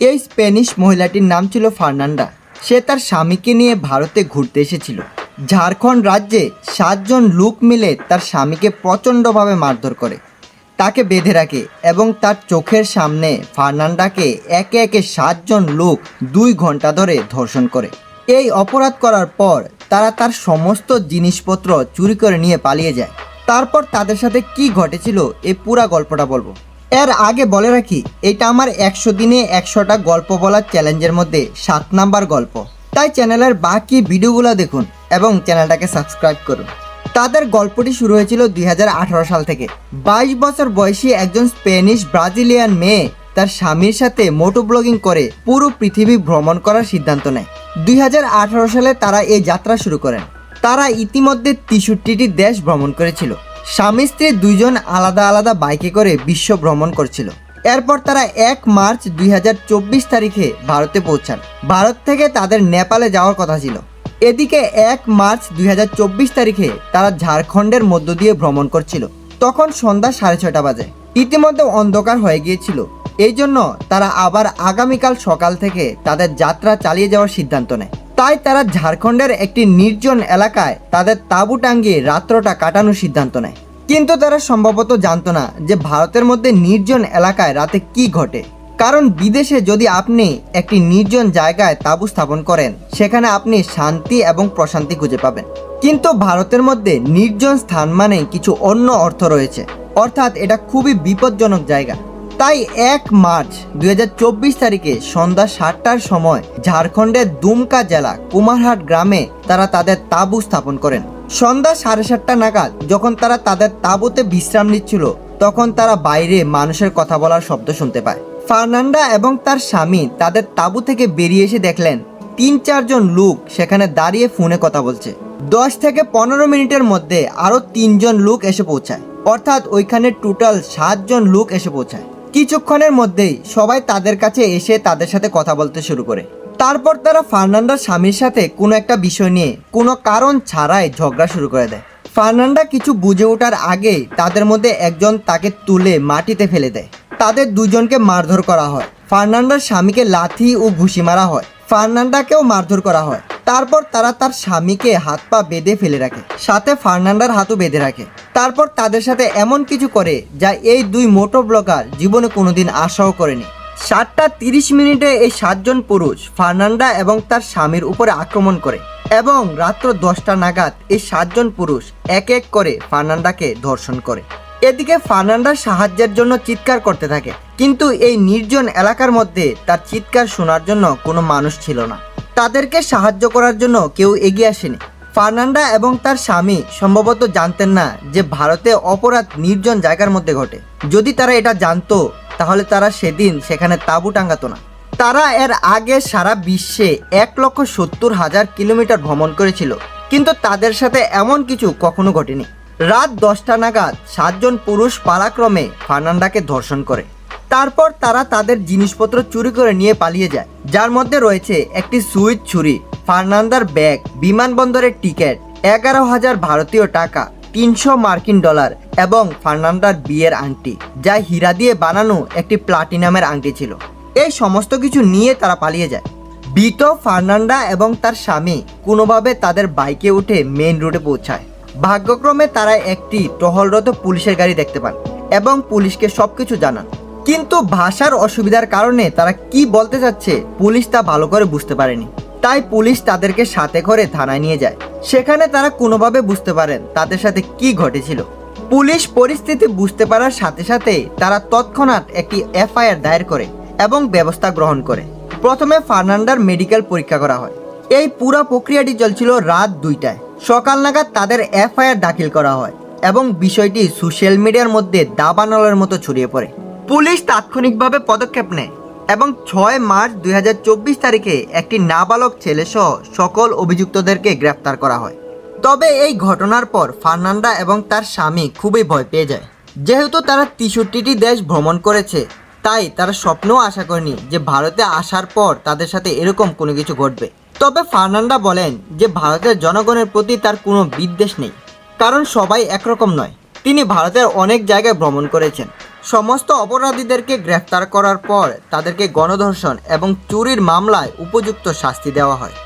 এই স্প্যানিশ মহিলাটির নাম ছিল ফার্নান্ডা। সে তার স্বামীকে নিয়ে ভারতে ঘুরতে এসেছিল। ঝাড়খণ্ড রাজ্যে সাতজন লোক মিলে তার স্বামীকে প্রচণ্ডভাবে মারধর করে। তাকে বেঁধে রাখে এবং তার চোখের সামনে ফার্নান্ডাকে একে একে সাতজন লোক দুই ঘণ্টা ধরে ধর্ষণ করে। এই অপরাধ করার পর তারা তার সমস্ত জিনিসপত্র চুরি করে নিয়ে পালিয়ে যায়। তারপর তাদের সাথে কি ঘটেছিল এই পুরা গল্পটা বলব। এর আগে বলে রাখি, এটা আমার একশো দিনে একশোটা গল্প বলার চ্যালেঞ্জের মধ্যে সাত নাম্বার গল্প। তাই চ্যানেলের বাকি ভিডিওগুলো দেখুন এবং চ্যানেলটাকে সাবস্ক্রাইব করুন। তাদের গল্পটি শুরু হয়েছিল দুই হাজার আঠারো সাল থেকে। বাইশ বছর বয়সী একজন স্প্যানিশ ব্রাজিলিয়ান মেয়ে তার স্বামীর সাথে মোটো ব্লগিং করে পুরো পৃথিবী ভ্রমণ করার সিদ্ধান্ত নেয়। দুই হাজার আঠারো সালে তারা এই যাত্রা শুরু করেন। তারা ইতিমধ্যে তেষট্টিটি দেশ ভ্রমণ করেছিল। স্বামী স্ত্রী দুইজন আলাদা আলাদা বাইকে করে বিশ্ব ভ্রমণ করছিল। এরপর তারা এক মার্চ দুই হাজার চব্বিশ তারিখে ভারতে পৌঁছান। ভারত থেকে তাদের নেপালে যাওয়ার কথা ছিল। এদিকে এক মার্চ দুই হাজার চব্বিশ তারিখে তারা ঝাড়খণ্ডের মধ্য দিয়ে ভ্রমণ করছিল। তখন সন্ধ্যা সাড়ে ছটা বাজে। ইতিমধ্যে অন্ধকার হয়ে গিয়েছিল। এই জন্য তারা আবার আগামীকাল সকাল থেকে তাদের যাত্রা চালিয়ে যাওয়ার সিদ্ধান্ত নেয়। তাই তারা ঝাড়খণ্ডের একটি নির্জন এলাকায় তাদের তাঁবু টাঙ্গিয়ে রাত্রটা কাটানোর সিদ্ধান্ত নেয়। কিন্তু তারা সম্ভবত জানতো না যে ভারতের মধ্যে নির্জন এলাকায় রাতে কি ঘটে। কারণ বিদেশে যদি আপনি একটি নির্জন জায়গায় তাঁবু স্থাপন করেন, সেখানে আপনি শান্তি এবং প্রশান্তি খুঁজে পাবেন। কিন্তু ভারতের মধ্যে নির্জন স্থান মানে কিছু অন্য অর্থ রয়েছে। অর্থাৎ এটা খুবই বিপজ্জনক জায়গা। তাই এক মার্চ দুই হাজার চব্বিশ তারিখে সন্ধ্যা সাতটার সময় ঝাড়খণ্ডের দুমকা জেলা কুমারহাট গ্রামে তারা তাদের তাঁবু স্থাপন করেন। সন্ধ্যা সাড়ে সাতটা নাগাদ যখন তারা তাদের তাঁবুতে বিশ্রাম নিচ্ছিল, তখন তারা বাইরে মানুষের কথা বলার শব্দ শুনতে পায়। ফার্নান্ডা এবং তার স্বামী তাদের তাঁবু থেকে বেরিয়ে এসে দেখলেন, তিন চারজন লোক সেখানে দাঁড়িয়ে ফোনে কথা বলছে। দশ থেকে পনেরো মিনিটের মধ্যে আরও তিনজন লোক এসে পৌঁছায়। অর্থাৎ ওইখানে টোটাল সাতজন লোক এসে পৌঁছায়। কিছুক্ষণের মধ্যেই সবাই তাদের কাছে এসে তাদের সাথে কথা বলতে শুরু করে। তারপর তারা ফার্নান্ডার স্বামীর সাথে কোনো একটা বিষয় নিয়ে কোনো কারণ ছাড়াই ঝগড়া শুরু করে দেয়। ফার্নান্ডা কিছু বুঝে ওঠার আগেই তাদের মধ্যে একজন তাকে তুলে মাটিতে ফেলে দেয়। তাদের দুজনকে মারধর করা হয়। ফার্নান্ডার স্বামীকে লাথি ও ঘুষি মারা হয়। ফার্নান্ডাকেও মারধর করা হয়। তারপর তারা তার স্বামীকে হাত পা বেঁধে ফেলে রাখে, সাথে ফার্নান্ডার হাতও বেঁধে রাখে। তারপর তাদের সাথে এমন কিছু করে যা এই দুই মোটো ব্লগার জীবনে কোনোদিন আশাও করেনি। সাতটা তিরিশ মিনিটে এই সাতজন পুরুষ ফার্নান্ডা এবং তার স্বামীর উপরে আক্রমণ করে এবং রাত্র দশটা নাগাদ এই সাতজন পুরুষ এক এক করে ফার্নান্ডাকে ধর্ষণ করে। এদিকে ফার্নান্ডার সাহায্যের জন্য চিৎকার করতে থাকে, কিন্তু এই নির্জন এলাকার মধ্যে তার চিৎকার শোনার জন্য কোনো মানুষ ছিল না। তাদেরকে সাহায্য করার জন্য কেউ এগিয়ে আসেনি। ফার্নান্ডা এবং তার স্বামী সম্ভবত জানতেন না যে ভারতে অপরাধ নির্জন জায়গার মধ্যে ঘটে। যদি তারা এটা জানতো, তাহলে তারা সেদিন সেখানে তাঁবু টাঙ্গাতো না। তারা এর আগে সারা বিশ্বে এক লক্ষ সত্তর হাজার কিলোমিটার ভ্রমণ করেছিল, কিন্তু তাদের সাথে এমন কিছু কখনো ঘটেনি। রাত দশটা নাগাদ সাতজন পুরুষ পালাক্রমে ফার্নান্ডাকে ধর্ষণ করে। তারপর তারা তাদের জিনিসপত্র চুরি করে নিয়ে পালিয়ে যায়। যার মধ্যে রয়েছে একটি সুইচ ছুরি, ফার্নান্দার ব্যাগ, বিমানবন্দরের টিকিট, এগারো হাজার ভারতীয় টাকা, তিনশো মার্কিন ডলার এবং ফার্নান্ডার বিয়ের আংটি, যা হীরা দিয়ে বানানো একটি প্লাটিনামের আংটি ছিল। এই সমস্ত কিছু নিয়ে তারা পালিয়ে যায়। বিত ফার্নান্ডা এবং তার স্বামী কোনোভাবে তাদের বাইকে উঠে মেইন রোডে পৌঁছায়। ভাগ্যক্রমে তারা একটি টহলরত পুলিশের গাড়ি দেখতে পান এবং পুলিশকে সবকিছু জানান। কিন্তু ভাষার অসুবিধার কারণে তারা কি বলতে চাচ্ছে পুলিশ তা ভালো করে বুঝতে পারেনি। তাই পুলিশ তাদেরকে সাথে করে থানায় নিয়ে যায়। সেখানে তারা কোনোভাবে বুঝতে পারেন তাদের সাথে কি ঘটেছিল। পুলিশ পরিস্থিতি বুঝতে পারার সাথে সাথে তারা তৎক্ষণাৎ একটি এফআইআর দায়ের করে এবং ব্যবস্থা গ্রহণ করে। প্রথমে ফার্নান্ডার মেডিকেল পরীক্ষা করা হয়। এই পুরো প্রক্রিয়াটি চলছিল রাত দুইটায়। সকাল নাগাদ তাদের এফআইআর দাখিল করা হয় এবং বিষয়টি সোশ্যাল মিডিয়ার মধ্যে দাবানলের মতো ছড়িয়ে পড়ে। পুলিশ তাৎক্ষণিকভাবে পদক্ষেপ নেয় এবং ছয় মার্চ দুই হাজার চব্বিশ তারিখে একটি নাবালক ছেলেসহ সকল অভিযুক্তদেরকে গ্রেফতার করা হয়। তবে এই ঘটনার পর ফার্নান্ডা এবং তার স্বামী খুবই ভয় পেয়ে যায়। যেহেতু তারা তেষট্টিটি দেশ ভ্রমণ করেছে, তাই তারা স্বপ্নও আশা করেনি যে ভারতে আসার পর তাদের সাথে এরকম কোনো কিছু ঘটবে। তবে ফার্নান্ডা বলেন যে ভারতের জনগণের প্রতি তার কোনো বিদ্বেষ নেই, কারণ সবাই একরকম নয়। তিনি ভারতের অনেক জায়গায় ভ্রমণ করেছেন। সমস্ত অপরাধীদেরকে গ্রেফতার করার পর তাদেরকে গণধর্ষণ এবং চুরির মামলায় উপযুক্ত শাস্তি দেওয়া হয়।